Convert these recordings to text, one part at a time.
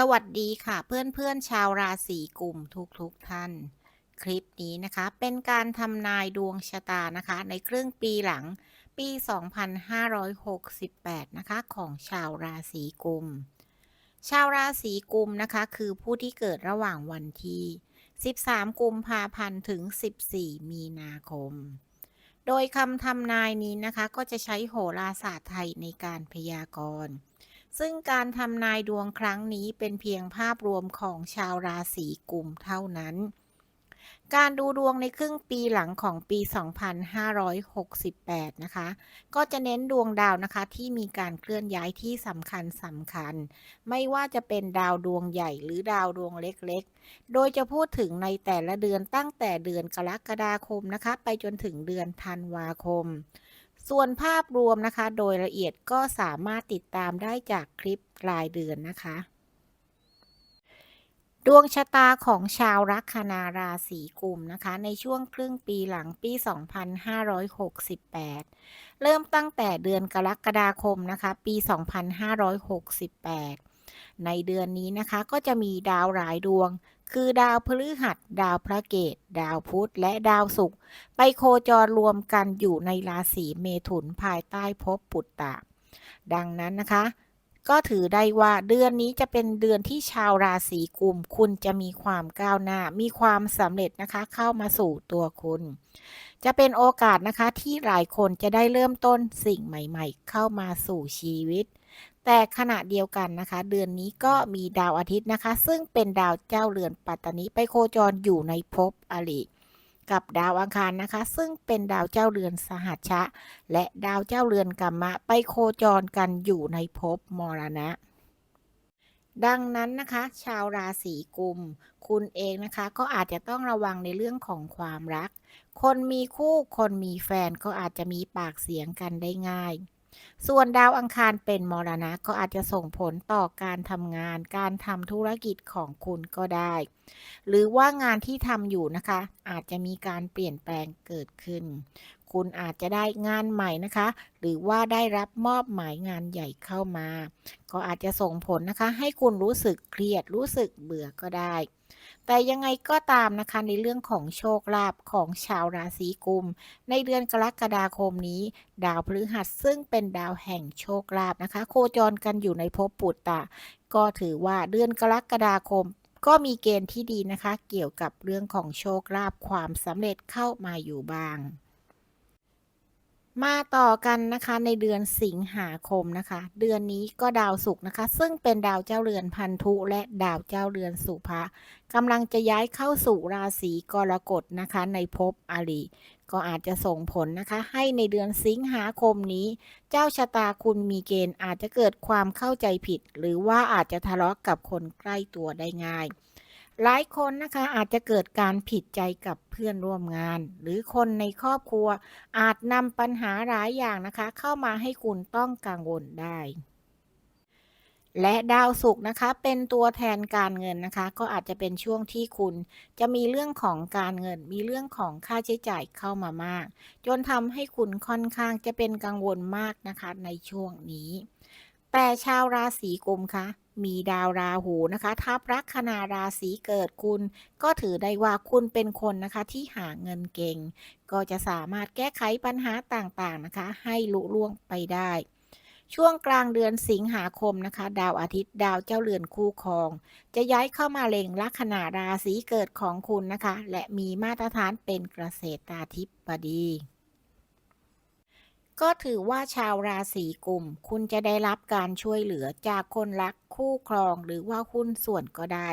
สวัสดีค่ะเพื่อนๆชาวราศีกุมทุกๆทท่าน คลิปนี้นะคะ เป็นการทำนายดวงชะตานะคะ ในครึ่งปีหลังปี 2568 นะคะ ของชาวราศีกุม ชาวราศีกุมนะคะ คือผู้ที่เกิดระหว่างวันที่ 13 กุมภาพันธ์ถึง 14 มีนาคม โดยคำทำนายนี้นะคะ ก็จะใช้โหราศาสตร์ไทยในการพยากรณ์ ซึ่งการทำนายดวงครั้งนี้เป็นเพียงภาพรวมของชาวราศีกุมเท่านั้น การดูดวงในครึ่งปีหลังของปี 2568 นะคะ ก็จะเน้นดวงดาวนะคะที่มีการเคลื่อนย้ายที่สำคัญสำคัญ ไม่ว่าจะเป็นดาวดวงใหญ่หรือดาวดวงเล็กๆ โดยจะพูดถึงในแต่ละเดือนตั้งแต่เดือนกรกฎาคมนะคะ ไปจนถึงเดือนธันวาคม ส่วนภาพรวมนะคะ โดยละเอียดก็สามารถติดตามได้จากคลิปรายเดือนนะคะ ดวงชะตาของชาวลัคนาราศีกุมนะคะ ในช่วงครึ่งปีหลังปี 2568 เริ่มตั้งแต่เดือนกรกฎาคมนะคะ ปี 2568 ในเดือนนี้นะคะก็จะมีดาวหลายดวง คือดาวพฤหัส ดาวพระเกต ดาวพุธ และดาวศุกร์ไปโคจรรวมกันอยู่ในราศีเมถุนภายใต้ภพปุตตะ ดังนั้นนะคะ ก็ถือได้ว่าเดือนนี้จะเป็นเดือนที่ชาวราศีกุม คุณจะมีความก้าวหน้า มีความสำเร็จนะคะ เข้ามาสู่ตัวคุณ จะเป็นโอกาสนะคะที่หลายคนจะได้เริ่มต้นสิ่งใหม่ ๆ เข้ามาสู่ชีวิต แต่ขณะเดียวกันนะคะ เดือนนี้ก็มีดาวอาทิตย์นะคะ ซึ่งเป็นดาวเจ้าเรือนปัตตานีไปโคจรอยู่ในภพอริกับดาวอังคารนะคะ ซึ่งเป็นดาวเจ้าเรือนสหัชชะ และดาวเจ้าเรือนกัมมะ ไปโคจรกันอยู่ในภพมรณะ ดังนั้นนะคะ ชาวราศีกุม คุณเองนะคะ ก็อาจจะต้องระวังในเรื่องของความรัก คนมีคู่คนมีแฟนก็อาจจะมีปากเสียงกันได้ง่าย ส่วนดาวอังคารเป็นมรณะก็อาจจะส่งผลต่อการทำงาน การทำธุรกิจของคุณก็ได้ หรือว่างานที่ทำอยู่นะคะ อาจจะมีการเปลี่ยนแปลงเกิดขึ้น คุณอาจจะได้งานใหม่นะคะ หรือว่าได้รับมอบหมายงานใหญ่เข้ามา ก็อาจจะส่งผลนะคะ ให้คุณรู้สึกเครียดรู้สึกเบื่อก็ได้ แต่ยังไงก็ตามนะคะในเรื่องของโชคลาภของชาวราศีกุม ในเดือนกรกฎาคมนี้ ดาวพฤหัสซึ่งเป็นดาวแห่งโชคลาภนะคะ โคจรกันอยู่ในภพปุตตะ ก็ถือว่าเดือนกรกฎาคมก็มีเกณฑ์ที่ดีนะคะ เกี่ยวกับเรื่องของโชคลาภความสำเร็จเข้ามาอยู่บ้าง มาต่อกันนะคะในเดือนสิงหาคมนะคะ เดือนนี้ก็ดาวศุกร์นะคะ ซึ่งเป็นดาวเจ้าเรือนพันธุ และดาวเจ้าเรือนสุภะกำลังจะย้ายเข้าสู่ราศีกรกฎนะคะ ในภพอริก็อาจจะส่งผลนะคะ ให้ในเดือนสิงหาคมนี้ เจ้าชะตาคุณมีเกณฑ์อาจจะเกิดความเข้าใจผิด หรือว่าอาจจะทะเลาะกับคนใกล้ตัวได้ง่าย หลายคนนะคะอาจจะเกิดการผิดใจกับเพื่อนร่วมงาน หรือคนในครอบครัว อาจนำปัญหาหลายอย่างนะคะ เข้ามาให้คุณต้องกังวลได้ และดาวศุกร์นะคะ เป็นตัวแทนการเงินนะคะ ก็อาจจะเป็นช่วงที่คุณ จะมีเรื่องของการเงิน มีเรื่องของค่าใช้จ่ายเข้ามามาก จนทำให้คุณค่อนข้างจะเป็นกังวลมากนะคะในช่วงนี้ แต่ชาวราศีกุมคะ มีดาวราหูนะคะทับลัคนาราศีเกิดคุณ ก็ถือได้ว่าคุณเป็นคนนะคะที่หาเงินเก่ง ก็จะสามารถแก้ไขปัญหาต่างๆนะคะ ให้ลุล่วงไปได้ ช่วงกลางเดือนสิงหาคมนะคะ ดาวอาทิตย์ดาวเจ้าเรือนคู่ครอง จะย้ายเข้ามาเล็งลัคนาราศีเกิดของคุณนะคะ และมีมาตรฐานเป็นเกษตราธิบดี ก็ถือว่าชาวราศีกุม คุณจะได้รับการช่วยเหลือจากคนรักคู่ครองหรือว่าหุ้นส่วนก็ได้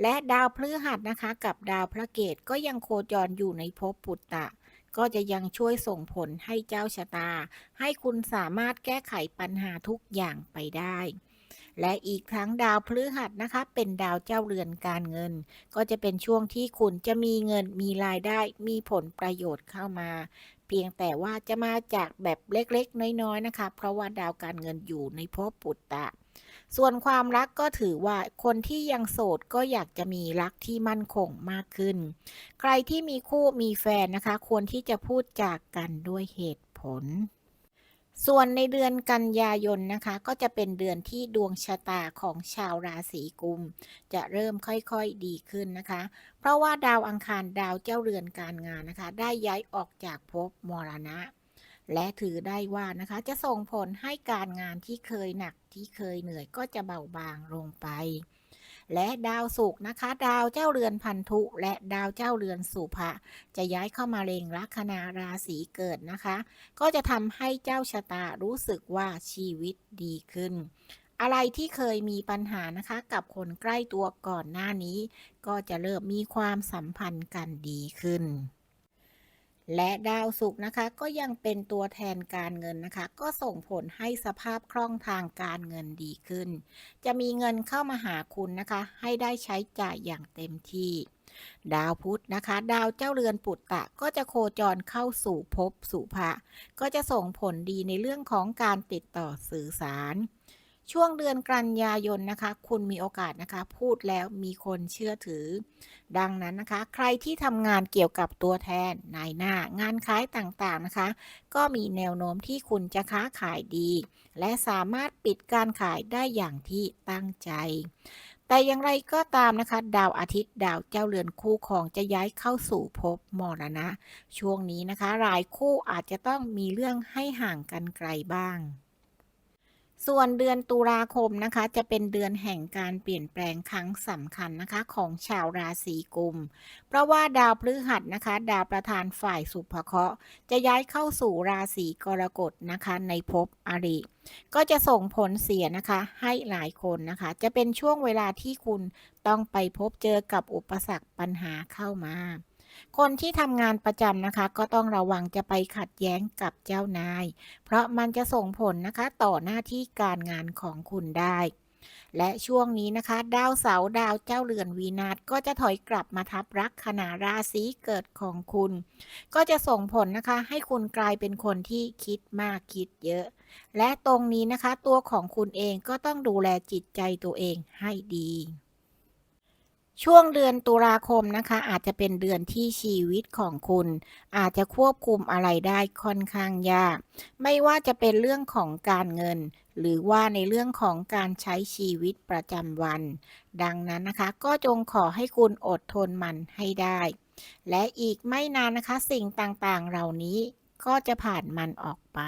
และดาวพฤหัสนะคะ กับดาวพระเกตก็ยังโคจรอยู่ในภพปุตตะ ก็จะยังช่วยส่งผลให้เจ้าชะตา ให้คุณสามารถแก้ไขปัญหาทุกอย่างไปได้ และอีกทั้งดาวพฤหัสนะคะ เป็นดาวเจ้าเรือนการเงิน ก็จะเป็นช่วงที่คุณจะมีเงินมีรายได้มีผลประโยชน์เข้ามา เพียงแต่ว่าจะมาจากแบบเล็กๆ น้อยๆนะคะ เพราะว่าดาวการเงินอยู่ในภพปุตตะส่วนความรักก็ถือว่าคนที่ยังโสดก็อยากจะมีรักที่มั่นคงมากขึ้น ใครที่มีคู่มีแฟนนะคะ ควรที่จะพูดจากกันด้วยเหตุผล ส่วนในเดือนกันยายนนะคะ ก็จะเป็นเดือนที่ดวงชะตาของชาวราศีกุม จะเริ่มค่อยๆดีขึ้นนะคะ เพราะว่าดาวอังคารดาวเจ้าเรือนการงานนะคะ ได้ย้ายออกจากภพมรณะ และถือได้ว่านะคะ จะส่งผลให้การงานที่เคยหนักที่เคยเหนื่อยก็จะเบาบางลงไป และดาวศุกร์นะคะ ดาวเจ้าเรือนพันธุ และดาวเจ้าเรือนสุภะจะย้ายเข้ามาเล็งลัคนาราศีเกิดนะคะ ก็จะทำให้เจ้าชะตารู้สึกว่าชีวิตดีขึ้น อะไรที่เคยมีปัญหานะคะกับคนใกล้ตัวก่อนหน้านี้ ก็จะเริ่มมีความสัมพันธ์กันดีขึ้น และดาวศุกร์นะคะก็ยังเป็นตัวแทนการเงินนะคะ ก็ส่งผลให้สภาพคล่องทางการเงินดีขึ้น จะมีเงินเข้ามาหาคุณนะคะ ให้ได้ใช้จ่ายอย่างเต็มที่ ดาวพุธนะคะ ดาวเจ้าเรือนปุตตะก็จะโคจรเข้าสู่ภพสู่ภะก็จะส่งผลดีในเรื่องของการติดต่อสื่อสาร ช่วงเดือนกันยายนนะคะ คุณมีโอกาสนะคะ พูดแล้วมีคนเชื่อถือ ดังนั้นนะคะ ใครที่ทำงานเกี่ยวกับตัวแทนนายหน้างานขายต่างๆนะคะ ก็มีแนวโน้มที่คุณจะค้าขายดี และสามารถปิดการขายได้อย่างที่ตั้งใจ แต่อย่างไรก็ตามนะคะ ดาวอาทิตย์ดาวเจ้าเรือนคู่ของจะย้ายเข้าสู่ภพมรณะ ช่วงนี้นะคะหลายคู่อาจจะต้องมีเรื่องให้ห่างกันไกลบ้าง ส่วนเดือนตุลาคมนะคะ จะเป็นเดือนแห่งการเปลี่ยนแปลงครั้งสำคัญนะคะ ของชาวราศีกุม เพราะว่าดาวพฤหัสนะคะ ดาวประธานฝ่ายสุภเคราะห์จะย้ายเข้าสู่ราศีกรกฎนะคะ ในภพอริก็จะส่งผลเสียนะคะ ให้หลายคนนะคะ จะเป็นช่วงเวลาที่คุณต้องไปพบเจอกับอุปสรรคปัญหาเข้ามา คนที่ทำงานประจำนะคะ ก็ต้องระวังจะไปขัดแย้งกับเจ้านาย เพราะมันจะส่งผลนะคะต่อหน้าที่การงานของคุณได้ และช่วงนี้นะคะ ดาวเสาร์ดาวเจ้าเรือนวีนาศก็จะถอยกลับมาทับรักขณะราศีเกิดของคุณ ก็จะส่งผลนะคะ ให้คุณกลายเป็นคนที่คิดมากคิดเยอะ และตรงนี้นะคะ ตัวของคุณเองก็ต้องดูแลจิตใจตัวเองให้ดี ช่วงเดือนตุลาคมนะคะ อาจจะเป็นเดือนที่ชีวิตของคุณ อาจจะควบคุมอะไรได้ค่อนข้างยาก ไม่ว่าจะเป็นเรื่องของการเงิน หรือว่าในเรื่องของการใช้ชีวิตประจำวัน ดังนั้นนะคะ ก็จงขอให้คุณอดทนมันให้ได้ และอีกไม่นานนะคะสิ่งต่างๆเหล่านี้ก็จะผ่านมันออกไป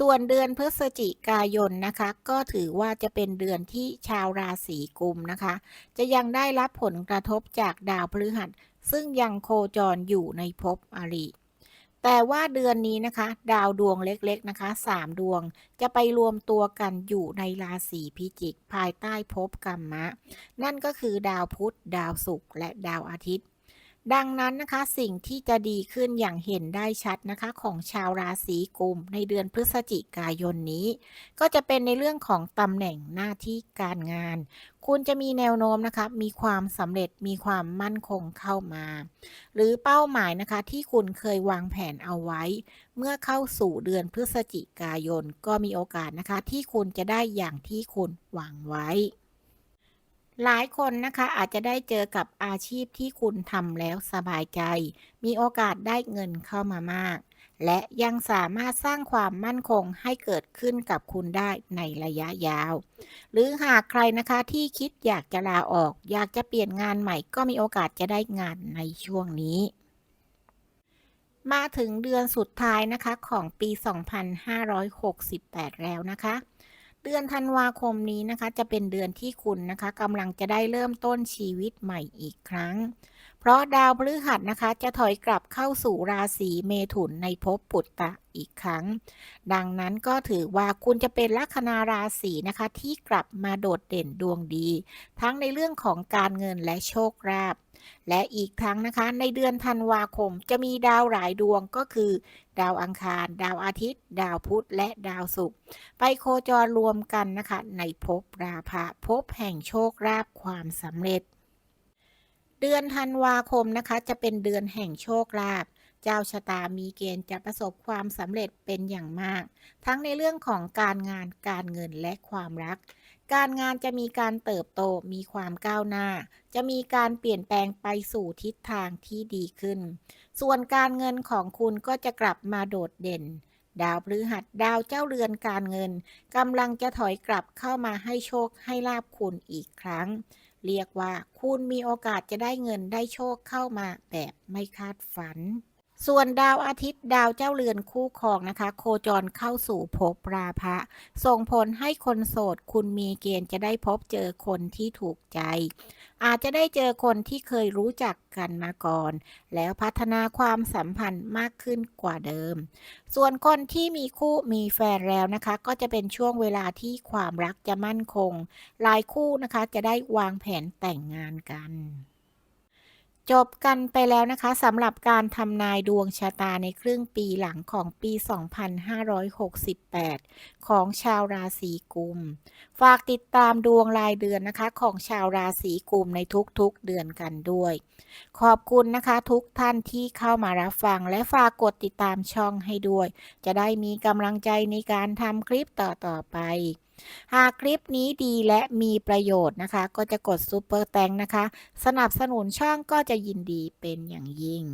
ส่วนเดือนพฤศจิกายนนะคะ ก็ถือว่าจะเป็นเดือนที่ชาวราศีกุมนะคะ จะยังได้รับผลกระทบจากดาวพฤหัส ซึ่งยังโคจรอยู่ในภพอริแต่ว่าเดือนนี้นะคะ ดาวดวงเล็กๆนะคะสามดวงจะไปรวมตัวกันอยู่ในราศีพิจิก ภายใต้ภพกรรมะ นั่นก็คือดาวพุธ ดาวศุกร์และดาวอาทิตย์ ดังนั้นนะคะสิ่งที่จะดีขึ้นอย่างเห็นได้ชัดนะคะ ของชาวราศีกุมในเดือนพฤศจิกายนนี้ ก็จะเป็นในเรื่องของตำแหน่งหน้าที่การงาน คุณจะมีแนวโน้มนะคะมีความสำเร็จมีความมั่นคงเข้ามา หรือเป้าหมายนะคะที่คุณเคยวางแผนเอาไว้ เมื่อเข้าสู่เดือนพฤศจิกายน ก็มีโอกาสนะคะ ที่คุณจะได้อย่างที่คุณหวังไว้ หลายคนนะคะอาจจะได้เจอกับอาชีพที่คุณทำแล้วสบายใจ มีโอกาสได้เงินเข้ามามาก และยังสามารถสร้างความมั่นคงให้เกิดขึ้นกับคุณได้ในระยะยาว หรือหากใครนะคะที่คิดอยากจะลาออก อยากจะเปลี่ยนงานใหม่ ก็มีโอกาสจะได้งานในช่วงนี้ มาถึงเดือนสุดท้ายนะคะของปี 2568 แล้วนะคะ เดือนธันวาคมนี้นะคะจะเป็นเดือนที่คุณนะคะกำลังจะได้เริ่มต้นชีวิตใหม่อีกครั้ง เพราะดาวพฤหัสนะคะจะถอยกลับเข้าสู่ราศีเมถุนในภพปุตตะอีกครั้ง ดังนั้นก็ถือว่าคุณจะเป็นลัคนาราศีนะคะที่กลับมาโดดเด่นดวงดี ทั้งในเรื่องของการเงินและโชคลาภ และอีกทั้งนะคะในเดือนธันวาคมจะมีดาวหลายดวงก็คือ ดาวอังคาร ดาวอาทิตย์ ดาวพุธและดาวศุกร์ไปโคจรรวมกันนะคะในภพราภะภพแห่งโชคลาภความสำเร็จ เดือนธันวาคมนะคะจะเป็นเดือนแห่งโชคลาภเจ้าชะตามีเกณฑ์จะประสบความสำเร็จเป็นอย่างมาก ทั้งในเรื่องของการงานการเงินและความรัก การงานจะมีการเติบโตมีความก้าวหน้า จะมีการเปลี่ยนแปลงไปสู่ทิศทางที่ดีขึ้น ส่วนการเงินของคุณก็จะกลับมาโดดเด่น ดาวพฤหัสดาวเจ้าเรือนการเงินกำลังจะถอยกลับเข้ามาให้โชคให้ลาบคุณอีกครั้ง เรียกว่าคุณมีโอกาสจะได้เงินได้โชคเข้ามาแบบไม่คาดฝัน ส่วนดาวอาทิตย์ดาวเจ้าเรือนคู่ครองนะคะ โคจรเข้าสู่ภพราพะส่งผลให้คนโสดคุณมีเกณฑ์จะได้พบเจอคนที่ถูกใจ อาจจะได้เจอคนที่เคยรู้จักกันมาก่อน แล้วพัฒนาความสัมพันธ์มากขึ้นกว่าเดิม ส่วนคนที่มีคู่มีแฟนแล้วนะคะ ก็จะเป็นช่วงเวลาที่ความรักจะมั่นคงหลายคู่นะคะจะได้วางแผนแต่งงานกัน จบกันไปแล้วนะคะสำหรับการทำนายดวงชะตาในครึ่งปีหลังของปี 2568 ของชาวราศีกุม ฝากติดตามดวงรายเดือนนะคะของชาวราศีกุมในทุกๆเดือนกันด้วย ขอบคุณนะคะทุกท่านที่เข้ามารับฟังและฝากกดติดตามช่องให้ด้วย จะได้มีกำลังใจในการทำคลิปต่อๆไป หากคลิปนี้ดีและมีประโยชน์นะคะ ก็จะกดซุปเปอร์แตงนะคะ สนับสนุนช่องก็จะยินดีเป็นอย่างยิ่ง